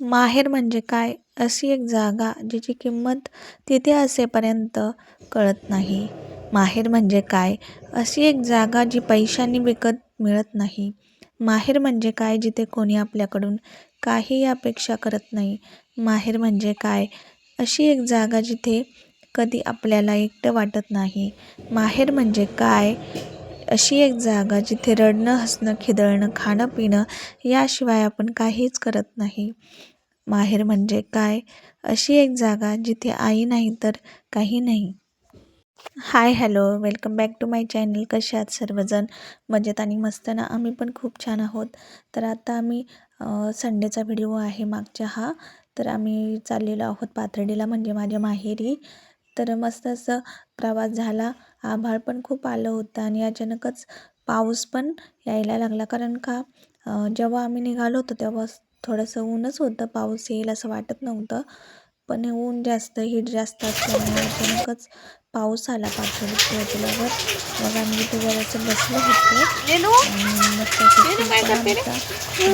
माहेर म्हणजे काय अशी एक जागा जिची किंमत तिथे असेपर्यंत कळत नाही. माहेर म्हणजे काय अशी एक जागा जी पैशांनी विकत मिळत नाही. माहेर म्हणजे काय जिथे कोणी आपल्याकडून काही अपेक्षा करत नाही. माहेर म्हणजे काय अशी एक जागा जिथे कधी आपल्याला एकटं वाटत नाही. माहेर म्हणजे काय अशी एक जागा जिथे रडणं हसणं खिदळणं खाणं पिणं याशिवाय आपण काहीच करत नाही. माहेर म्हणजे काय? अशी एक जागा जिथे आई नाही तर काही नाही. Hi hello. Welcome back to my channel. कसे आहात सर्वजण? मजेत आणि मस्त ना? आम्ही पण खूप छान आहोत. तर आता आम्ही संडेचा व्हिडिओ आहे मागच्या हा. तर आम्ही चाललेलो आहोत पाथर्डीला म्हणजे माझ्या माहेरी. तर मस्त असं प्रवास झाला. आभाळ पण खूप आलं होतं आणि अचानकच पाऊस पण यायला लागला. कारण का जेव्हा आम्ही निघालो होतो तेव्हा थोडंसं ऊनच होतं पाऊस येईल असं वाटत नव्हतं. पण ऊन जास्त हीट जास्त असल्यामुळे अचानकच पाऊस आला पाचवडीत पोहोचल्यावर मग आम्ही इथे जरासं बसलो होतो.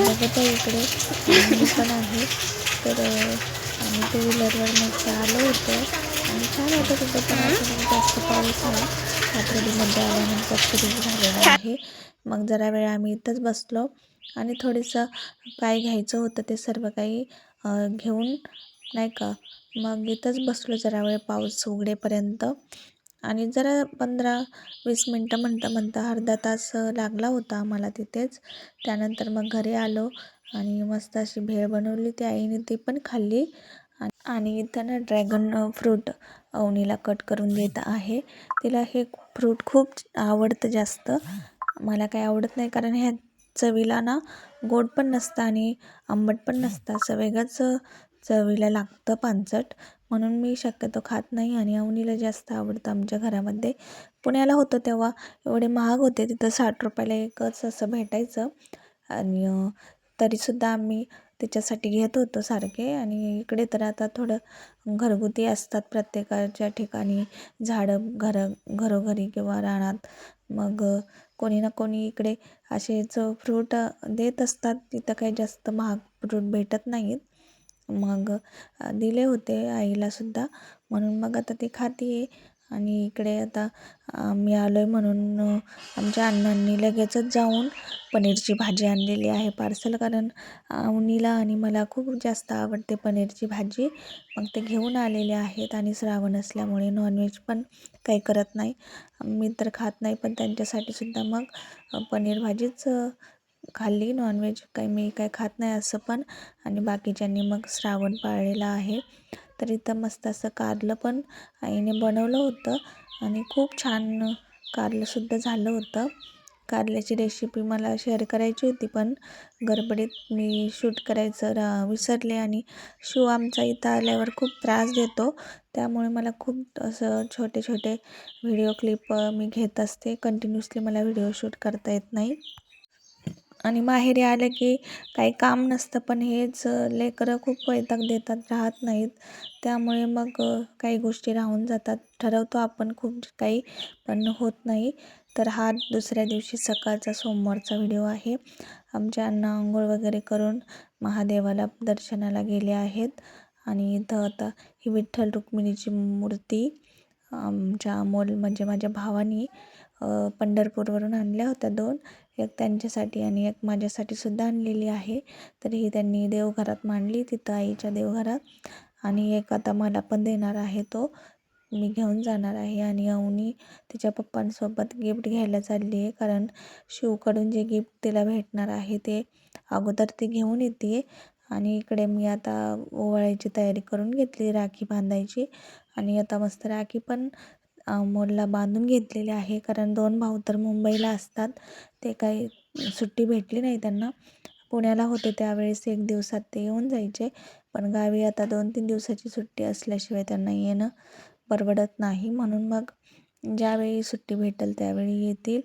बघत आहे इकडे पण आहे. तर आम्ही टू व्हीलरवर मस्त आलो होतो. आणि छान होतं पण असं जास्त पाऊस आहे पाथर्डीमध्ये आल्यानंतर सुरू झालेला आहे. मग जरा वेळ आम्ही इथंच बसलो आणि थोडंसं काय घ्यायचं होतं ते सर्व काही घेऊन नाही का मग इथंच बसलो जरा वेळ पाऊस उघडेपर्यंत. आणि जरा पंधरा वीस मिनटं म्हणता म्हणता अर्धा तास लागला होता आम्हाला तिथेच. त्यानंतर मग घरी आलो आणि मस्त अशी भेळ बनवली ती आईने ती पण खाल्ली. आणि त्यांना ड्रॅगन फ्रूट अवनीला कट करून देत आहे. तिला हे फ्रूट खूप आवडतं जास्त. मला काही आवडत नाही कारण ह्या चवीला ना गोड पण नसतं आणि आंबट पण नसतं. असं वेगळंच चवीला लागतं पानसट म्हणून मी शक्यतो खात नाही आणि अवनीला जास्त आवडतं आमच्या घरामध्ये. पुण्याला होतं तेव्हा एवढे महाग होते तिथं साठ रुपयाला एकच असं भेटायचं. आणि तरीसुद्धा आम्ही त्याच्यासाठी घेत होतो सारखे. आणि इकडे तर आता थोडं घरगुती असतात प्रत्येकाच्या ठिकाणी. झाडं घर घरोघरी किंवा रानात. मग कोणी ना कोणी इकडे असेच फ्रूट देत असतात. तिथं काही जास्त महाग फ्रूट भेटत नाहीत. मग दिले होते आईलासुद्धा म्हणून मग आता ती खाते आहे आणि इकडे आता मी आलो आहे म्हणून आमच्या अण्णांनी लगेचच जाऊन पनीरची भाजी आणलेली आहे पार्सल कारण उनीला आणि मला खूप जास्त आवडते पनीरची भाजी. मग ते घेऊन आलेले आहेत आणि श्रावण असल्यामुळे नॉनव्हेज पण काही करत नाही. मी तर खात नाही पण त्यांच्यासाठी सुद्धा मग पनीर भाजीच खाल्ली. नॉनव्हेज काही मी काही खात नाही असं पण. आणि बाकीच्यांनी मग श्रावण पाळलेला आहे. तर इथं मस्त असं कारलं पण आईने बनवलं होतं आणि खूप छान कारलंसुद्धा झालं होतं. कारल्याची रेसिपी मला शेअर करायची होती पण गडबडीत मी शूट करायचं रा विसरले आणि शिव आमचा इथं आल्यावर खूप त्रास देतो. त्यामुळे मला खूप असं छोटे छोटे व्हिडिओ क्लिप मी घेत असते. कंटिन्युअसली मला व्हिडिओ शूट करता येत नाही. आणि माहेरी आलं की काही काम नसतं पण हेच लेकरं खूप वैताग देतात राहत नाहीत. त्यामुळे मग काही गोष्टी राहून जातात. ठरवतो आपण खूप काही पण होत नाही. तर हा दुसऱ्या दिवशी सकाळचा सोमवारचा व्हिडिओ आहे. आमच्या अण्णा आंघोळ वगैरे करून महादेवाला दर्शनाला गेले आहेत. आणि इथं आता ही विठ्ठल रुक्मिणीची मूर्ती आमच्या अमोल म्हणजे माझ्या भावानी पंढरपूरवरून आणल्या होत्या दोन. एक त्यांच्यासाठी आणि एक माझ्यासाठी सुद्धा आणलेली आहे. तर ही त्यांनी देवघरात मांडली तिथं आईच्या देवघरात. आणि एक आता मला पण देणार आहे तो. मी घेऊन जाणार आहे आणि अवनी तिच्या पप्पांसोबत गिफ्ट घ्यायला चालली आहे. कारण शिवकडून जे गिफ्ट तिला भेटणार आहे ते अगोदर ती घेऊन येते. आणि इकडे मी आता ओवाळायची तयारी करून घेतली राखी बांधायची. आणि आता मस्त राखी पण मोलला बांधून घेतलेले आहे. कारण दोन भाऊ तर मुंबईला असतात. ते काही सुट्टी भेटली नाही त्यांना. पुण्याला होते त्यावेळेस एक दिवसात ते येऊन जायचे. पण गावी आता दोन तीन दिवसाची सुट्टी असल्याशिवाय त्यांना येणं परवडत नाही. म्हणून मग ज्यावेळी सुट्टी भेटेल त्यावेळी येतील.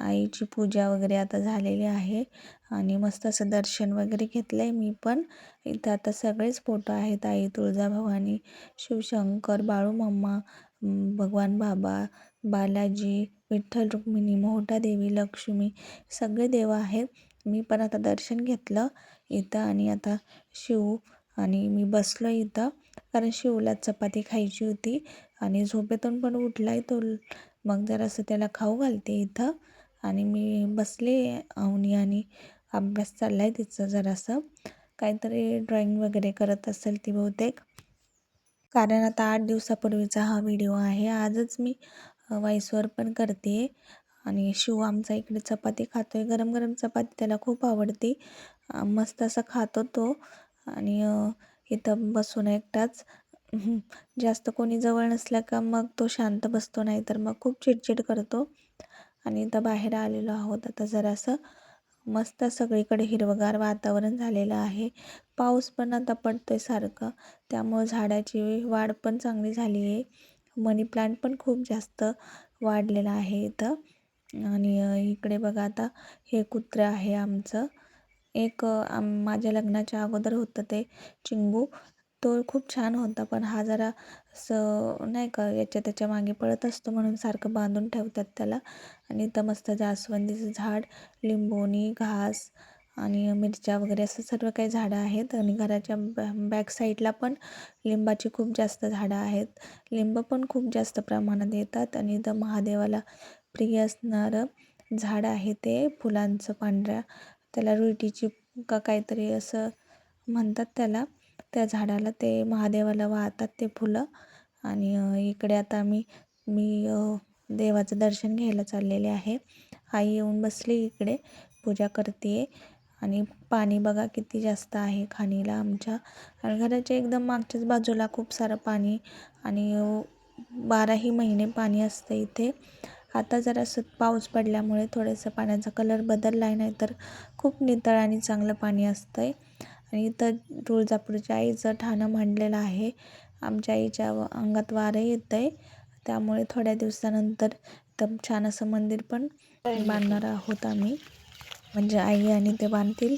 आईची पूजा वगैरे आता झालेली आहे. आणि मस्त असं दर्शन वगैरे घेतलं आहे मी पण. इथं आता सगळेच फोटो आहेत. आई तुळजाभवानी शिवशंकर बाळूमामा भगवान बाबा बालाजी विठ्ठल रुक्मिणी मोहटादेवी लक्ष्मी सगळे देव आहेत. मी पण आता दर्शन घेतलं इथं आणि आता शिव आणि मी बसलो इथं कारण शिवला चपाती खायची होती आणि झोपेतून पण उठलाय तो. मग जरासं त्याला खाऊ घालते इथं आणि मी बसले अवनी आणि अभ्यास चालला आहे तिचं जरासं. काहीतरी ड्रॉइंग वगैरे करत असेल ती बहुतेक. कारण आता आठ दिवसापूर्वीचा हा व्हिडिओ आहे. आजच मी वाईसवर पण करते. आणि शिव आमचा इकडे चपाती खातो आहे गरम गरम चपाती त्याला खूप आवडते. मस्त असं खातो तो. आणि इथं बसून एकटाच. जास्त कोणी जवळ नसल्या का मग तो शांत बसतो. नाही तर मग खूप चिडचिड करतो. आणि इथं बाहेर आलेलो आहोत. आता जरासं मस्त सगळीकडे हिरवगार वातावरण झालेलं आहे. पाऊस पण आता पडतोय सारखं. त्यामुळं झाडाची वाढ पण चांगली झाली आहे मनी प्लांट पण खूप जास्त वाढलेला आहे इथं. आणि इकडे बघा आता हे कुत्रं आहे आमचं. एक आम माझ्या लग्नाच्या अगोदर होतं ते चिंगू. तो खूप छान होता पण हा जरा असं नाही का याच्या त्याच्यामागे पळत असतो म्हणून सारखं बांधून ठेवतात त्याला. आणि इथं मस्त जास्वंदीचं झाड लिंबोणी घास आणि मिरच्या वगैरे असं सर्व काही झाडं आहेत. आणि घराच्या बॅ बॅक साईडला पण लिंबाची खूप जास्त झाडं आहेत. लिंब पण खूप जास्त प्रमाणात येतात. आणि इथं महादेवाला प्रिय असणारं झाड आहे ते फुलांचं पांढऱ्या त्याला रुईटीची का काहीतरी असं म्हणतात त्याला. त्या झाडाला ते महादेवाला वाहतात ते फुलं. आणि इकडे आता मी मी देवाचं दर्शन घ्यायला चाललेले आहे. आई येऊन बसली इकडे पूजा करते आणि पाणी बघा किती जास्त आहे खाणीला आमच्या. आणि घराच्या एकदम मागच्याच बाजूला खूप सारं पाणी आणि बाराही महिने पाणी असतं इथे. आता जरासं पाऊस पडल्यामुळे थोडंसं पाण्याचा कलर बदलला आहे नाही तर खूप नितळ आणि चांगलं पाणी असतं आहे आणि इथं तुळजापूरच्या आईचं ठाणं मांडलेलं आहे आमच्या आईच्या अंगात वारं येतं आहे त्यामुळे थोड्या दिवसानंतर तर छान असं मंदिर पण बांधणार आहोत आम्ही. म्हणजे आई आणि ते बांधतील.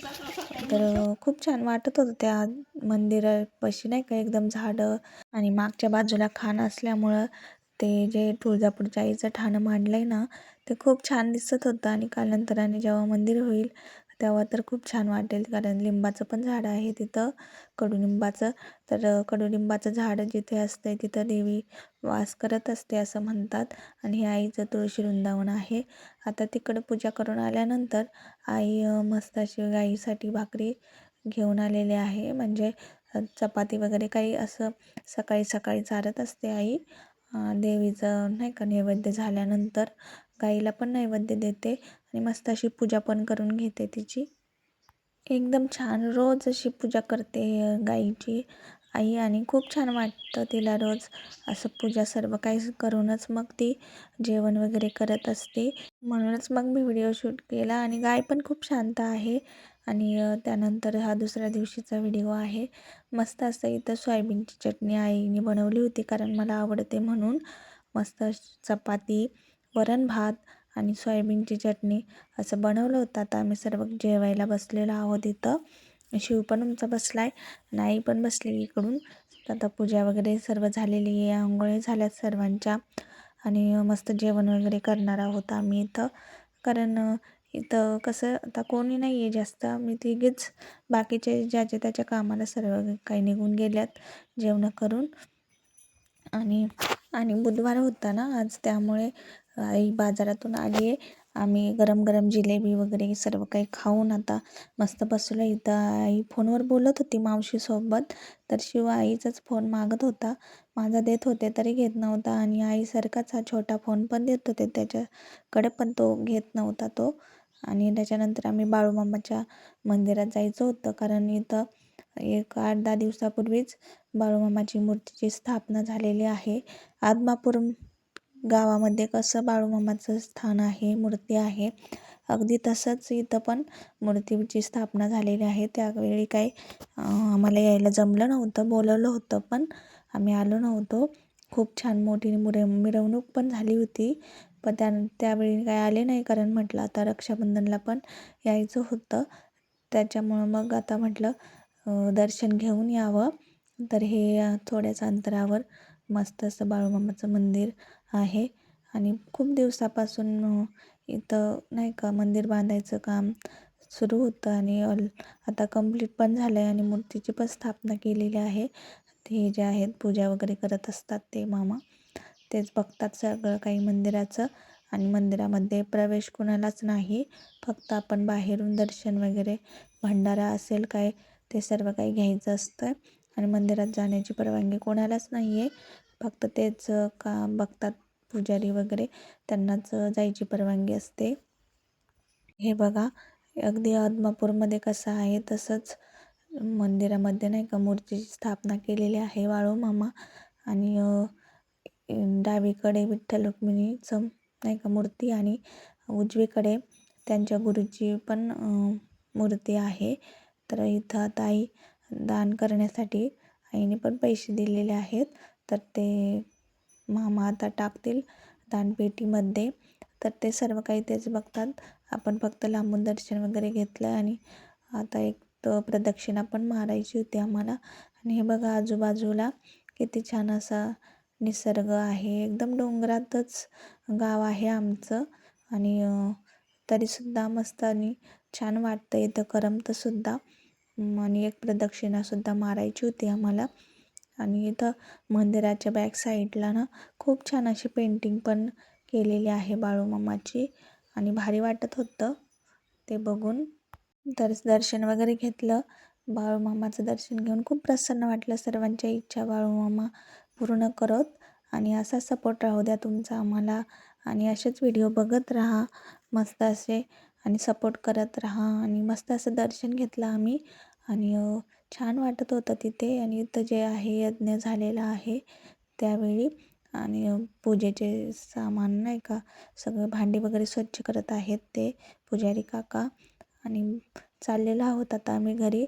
तर खूप छान वाटत होतं त्या मंदिरापाशी नाही का एकदम झाडं आणि मागच्या बाजूला खाण असल्यामुळं ते जे तुळजापूरच्या आईचं ठाणं मांडलं आहे ना ते खूप छान दिसत होतं. आणि कालांतराने जेव्हा मंदिर होईल तेव्हा तर खूप छान वाटेल कारण लिंबाचं पण झाड आहे तिथं कडुलिंबाचं. तर कडुलिंबाचं झाड जिथे असते तिथं देवी वास करत असते असं म्हणतात आणि हे आईचं तुळशी वृंदावन आहे. आता तिकडं पूजा करून आल्यानंतर आई मस्त अशी गाईसाठी भाकरी घेऊन आलेली आहे. म्हणजे चपाती वगैरे काही असं सकाळी सकाळी चारत असते आई. देवीचं नाही का नैवेद्य झाल्यानंतर गाईला पण नैवेद्य देते आणि मस्त अशी पूजा पण करून घेते तिची. एकदम छान रोज अशी पूजा करते गाईची. आई आणि खूप छान वाटतं तिला रोज असं पूजा सर्व काही करूनच मग ती जेवण वगैरे करत असते. म्हणूनच मग मी व्हिडिओ शूट केला आणि गाय पण खूप शांत आहे आणि त्यानंतर हा दुसऱ्या दिवशीचा व्हिडिओ आहे. मस्त असं इथं सोयाबीनची चटणी आईने बनवली होती कारण मला आवडते म्हणून. मस्त चपाती वरण भात आणि सोयाबीनची चटणी असं बनवलं होतं. आता आम्ही सर्व जेवायला बसलेलो आहोत इथं. शिव पण आमचा बसला आहे आई पण बसली इकडून. आता पूजा वगैरे सर्व झालेली आहे. आंघोळी झाल्यात सर्वांच्या. आणि मस्त जेवण वगैरे करणार आहोत आम्ही इथं. कारण इथं कसं आता कोणी नाही आहे जास्त. मी तिघेच. बाकीचे ज्याच्या त्याच्या कामाला सर्व काही निघून गेल्यात जेवणं करून. आणि आणि बुधवार होता ना आज. त्यामुळे आई बाजारातून आली आहे आम्ही गरम गरम जिलेबी वगैरे सर्व काही खाऊन आता मस्त बसलो इथं आई फोनवर बोलत होती मावशीसोबत तर शिव आईचाच फोन मागत होता. माझा देत होते तरी घेत नव्हता आणि आईसारखाच हा छोटा फोन पण देत होते. त्याच्याकडे पण तो घेत नव्हता तो. आणि त्याच्यानंतर आम्ही बाळूमामाच्या मंदिरात जायचं होतं. कारण इथं एक आठ दहा दिवसापूर्वीच बाळूमामाची मूर्तीची स्थापना झालेली आहे. आदमापूर गावामध्ये कसं बाळूमामाचं स्थान आहे मूर्ती आहे अगदी तसंच इथं पण मूर्तीची स्थापना झालेली आहे. त्यावेळी काही आम्हाला यायला जमलं नव्हतं बोलवलं होतं पण आम्ही आलो नव्हतो. खूप छान मोठी मुरे मिरवणूक पण झाली होती पण त्या त्यावेळी काय आले नाही कारण म्हटलं आता रक्षाबंधनला पण यायचं होतं. त्याच्यामुळं मग आता म्हटलं दर्शन घेऊन यावं. तर हे थोड्याच अंतरावर मस्त असं बाळूमामाचं मंदिर आहे. आणि खूप दिवसापासून इथं नाही का मंदिर बांधायचं काम सुरू होतं आणि ऑल आता कंप्लीट पण झालं आहे आणि मूर्तीची पण स्थापना केलेली आहे. ते जे आहेत पूजा वगैरे करत असतात ते मामा. तेच बघतात सगळं काही मंदिराचं. आणि मंदिरामध्ये प्रवेश कुणालाच नाही. फक्त आपण बाहेरून दर्शन वगैरे भंडारा असेल काय ते सर्व काही घ्यायचं असतं. आणि मंदिरात जाण्याची परवानगी कोणालाच नाही आहे फक्त तेच का बघतात पुजारी वगैरे त्यांनाच जायची परवानगी असते. हे बघा अगदी आदमापूरमध्ये कसं आहे तसंच मंदिरामध्ये नाही का मूर्तीची स्थापना केलेली आहे वाळू मामा आणि डावीकडे विठ्ठल रुक्मिणीचं नाही का मूर्ती आणि उजवीकडे त्यांच्या गुरुची पण मूर्ती आहे. तर इथं ताई दान करण्यासाठी आईने पण पैसे दिलेले आहेत. तर ते मामा आता टाकतील दानपेटीमध्ये. तर ते सर्व काही तेच बघतात. आपण फक्त लांबून दर्शन वगैरे घेतलं आणि आता एक तर प्रदक्षिणा पण मारायची होती आम्हाला. आणि हे बघा आजूबाजूला किती छान असा निसर्ग आहे. एकदम डोंगरातच गाव आहे आमचं. आणि तरीसुद्धा मस्त आणि छान वाटतं इथं करमतंसुद्धा. आणि एक प्रदक्षिणासुद्धा मारायची होती आम्हाला. आणि इथं मंदिराच्या बॅक साईडला ना खूप छान अशी पेंटिंग पण केलेली आहे बाळूमामाची आणि भारी वाटत होतं ते बघून. तर दर्शन वगैरे घेतलं. बाळूमामाचं दर्शन घेऊन खूप प्रसन्न वाटलं सर्वांच्या इच्छा बाळूमामा पूर्ण करत. आणि असा सपोर्ट राहू द्या तुमचा आम्हाला. आणि असेच व्हिडिओ बघत राहा. मस्त असे आणि सपोर्ट करत राहा. आणि मस्त असं दर्शन घेतलं आम्ही. आणि छान वाटत होतं तिथे आणि इथं जे आहे यज्ञ झालेला आहे त्यावेळी. आणि पूजेचे सामान नाही का सगळं भांडी वगैरे स्वच्छ करत आहेत ते पुजारी काका. आणि चाललेला आहोत आता आम्ही घरी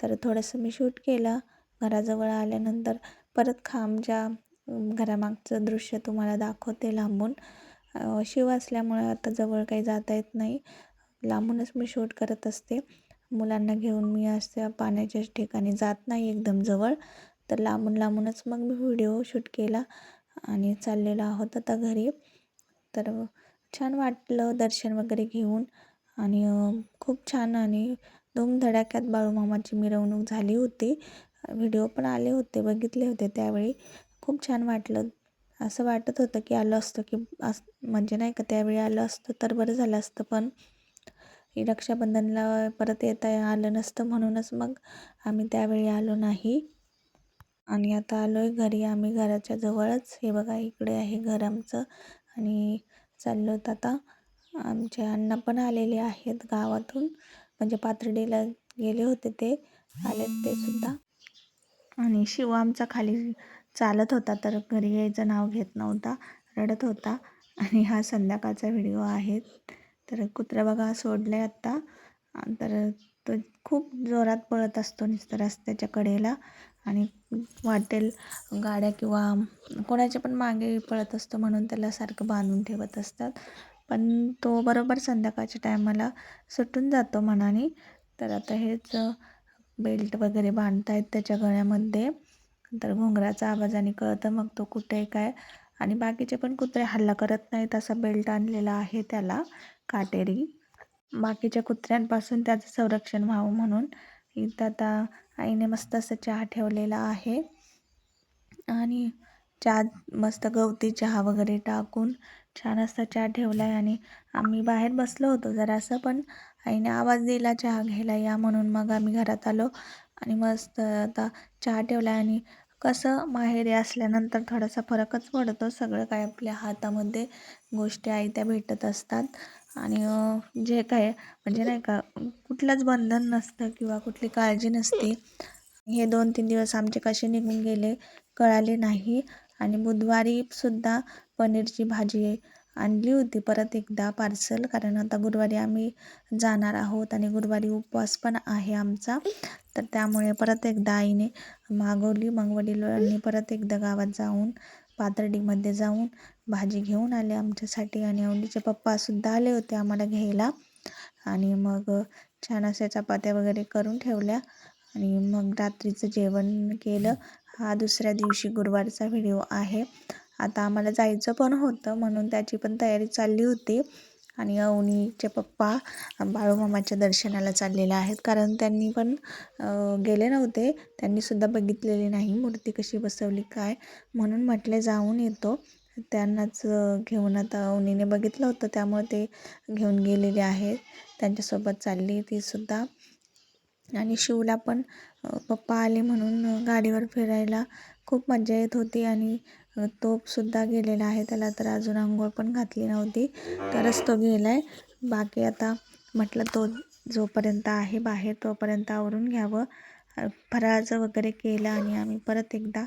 तर थोडंसं मी शूट केलं घराजवळ आल्यानंतर. परत खांबच्या घरामागचं दृश्य तुम्हाला दाखवते लांबून. शिव असल्यामुळे आता जवळ काही जाता येत नाही. लांबूनच मी शूट करत असते. मुलांना घेऊन मी असं पाण्याच्याच ठिकाणी जात नाही एकदम जवळ. तर लांबून लांबूनच मग मी व्हिडिओ शूट केला आणि चाललेलो आहोत आता घरी. तर छान वाटलं दर्शन वगैरे घेऊन आणि खूप छान आणि धूमधडाक्यात बाळूमामाची मिरवणूक झाली होती. व्हिडिओ पण आले होते बघितले होते त्यावेळी. खूप छान वाटलं. असं वाटत होतं की आलं असतं की अस म्हणजे नाही का त्यावेळी आलं असतं तर बरं झालं असतं पण रक्षाबंधनला परत येता आलं नसतं म्हणूनच मग आम्ही त्यावेळी आलो नाही. आणि आता आलो आहे घरी. आम्ही घराच्या जवळच. हे बघा इकडे आहे घर आमचं. आणि चाललो आहेत आता. आमचे अण्णा पण आलेले आहेत गावातून. म्हणजे पाथर्डीला गेले होते ते. आलेत ते सुद्धा. आणि शिव आमचा खाली चालत होता तर घरी यायचं नाव घेत नव्हता. रडत होता. आणि हा संध्याकाळचा व्हिडिओ आहे. तर कुत्रा बघा सोडलं आहे आत्ता तर तो खूप जोरात पळत असतो नुसतं रस्त्याच्या कडेला. आणि वाटेल गाड्या किंवा कोणाच्या पण मागे पळत असतो म्हणून त्याला सारखं बांधून ठेवत असतात. पण तो बरोबर संध्याकाळच्या टायमाला सुटून जातो मनाने. तर आता हेच बेल्ट वगैरे बांधतायत त्याच्या गळ्यामध्ये. तर घोंगराचा आवाजाने कळतं मग तो कुठे काय. आणि बाकीचे पण कुत्रे हल्ला करत नाहीत असा बेल्ट आणलेला आहे त्याला. काटेरी. बाकीच्या कुत्र्यांपासून त्याचं संरक्षण व्हावं म्हणून इथं आता आईने मस्त असं चहा ठेवलेला आहे. आणि चहा मस्त गवती चहा वगैरे टाकून छान असा चहा ठेवला आहे आणि आम्ही बाहेर बसलो होतो जरासं पण आईने आवाज दिला चहा घ्यायला या म्हणून मग आम्ही घरात आलो आणि मस्त आता चहा ठेवला आणि कसं माहेरी असल्यानंतर थोडासा फरकच पडतो. सगळं काय आपल्या हातामध्ये गोष्टी आई त्या भेटत असतात. आणि जे काय म्हणजे नाही का कुठलंच बंधन नसतं किंवा कुठली काळजी नसते. हे दोन तीन दिवस आमचे कसे निघून गेले कळाले नाही. आणि बुधवारी सुद्धा पनीरची भाजी आणली होती परत एकदा पार्सल कारण आता गुरुवारी आम्ही जाणार आहोत आणि गुरुवारी उपवास पण आहे आमचा. तर त्यामुळे परत एकदा आईने मागवली मग वडिलांनी परत एकदा गावात जाऊन पातर्डीमध्ये जाऊन भाजी घेऊन आले आमच्यासाठी आणि अवलीचे पप्पासुद्धा आले होते आम्हाला घ्यायला. आणि मग छान अशा चपात्या वगैरे करून ठेवल्या. आणि मग रात्रीचं जेवण केलं. हा दुसऱ्या दिवशी गुरुवारचा व्हिडिओ आहे. आता आम्हाला जायचं पण होतं म्हणून त्याची पण तयारी चालली होती. आणि अवनीचे पप्पा बाळूमामाच्या दर्शनाला चाललेले आहेत. कारण त्यांनी पण गेले नव्हते. त्यांनीसुद्धा बघितलेली नाही मूर्ती कशी बसवली काय म्हणून म्हटले जाऊन येतो. त्यांनाच घेऊन आता अवनीने बघितलं होतं. त्यामुळे ते घेऊन गेलेले आहेत. त्यांच्यासोबत चालली तीसुद्धा आणि शिवला पण पप्पा आले म्हणून गाडीवर फिरायला खूप मजा येत होती. आणि तोपसुद्धा गेलेला आहे. त्याला तर अजून आंघोळ पण घातली नव्हती. तरच तो गेला आहे बाकी आता म्हटलं तो जोपर्यंत आहे बाहेर तोपर्यंत आवरून घ्यावं. फराळाचं वगैरे केलं आणि आम्ही परत एकदा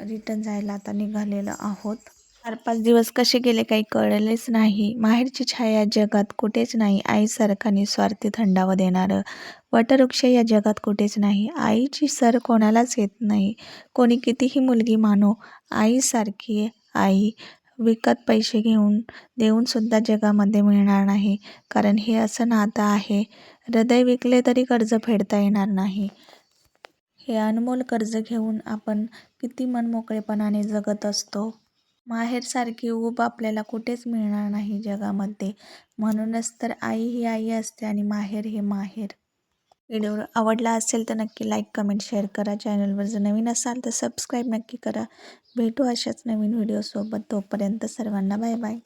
रिटर्न जायला आता निघालेलो आहोत. चार पाच दिवस कसे गेले काही कळलेच नाही. माहेरची छाया जगात कुठेच नाही. आईसारखा निस्वार्थी थंडावा देणारं वटवृक्ष या जगात कुठेच नाही. आईची सर कोणालाच येत नाही. कोणी कितीही मुलगी मानो आईसारखी आई विकत पैसे घेऊन देऊनसुद्धा जगामध्ये मिळणार नाही. कारण हे असं नातं आहे. हृदय विकले तरी कर्ज फेडता येणार नाही. हे अनमोल कर्ज घेऊन आपण किती मनमोकळेपणाने जगत असतो. माहेरसारखी ऊब आपल्याला कुठेच मिळणार नाही जगामध्ये. म्हणूनच तर आई ही आई असते आणि माहेर हे माहेर. व्हिडिओ आवडला असेल तर नक्की लाईक कमेंट शेअर करा. चॅनलवर जर नवीन असाल तर सबस्क्राईब नक्की करा. भेटू अशाच नवीन व्हिडिओसोबत. तोपर्यंत सर्वांना बाय बाय.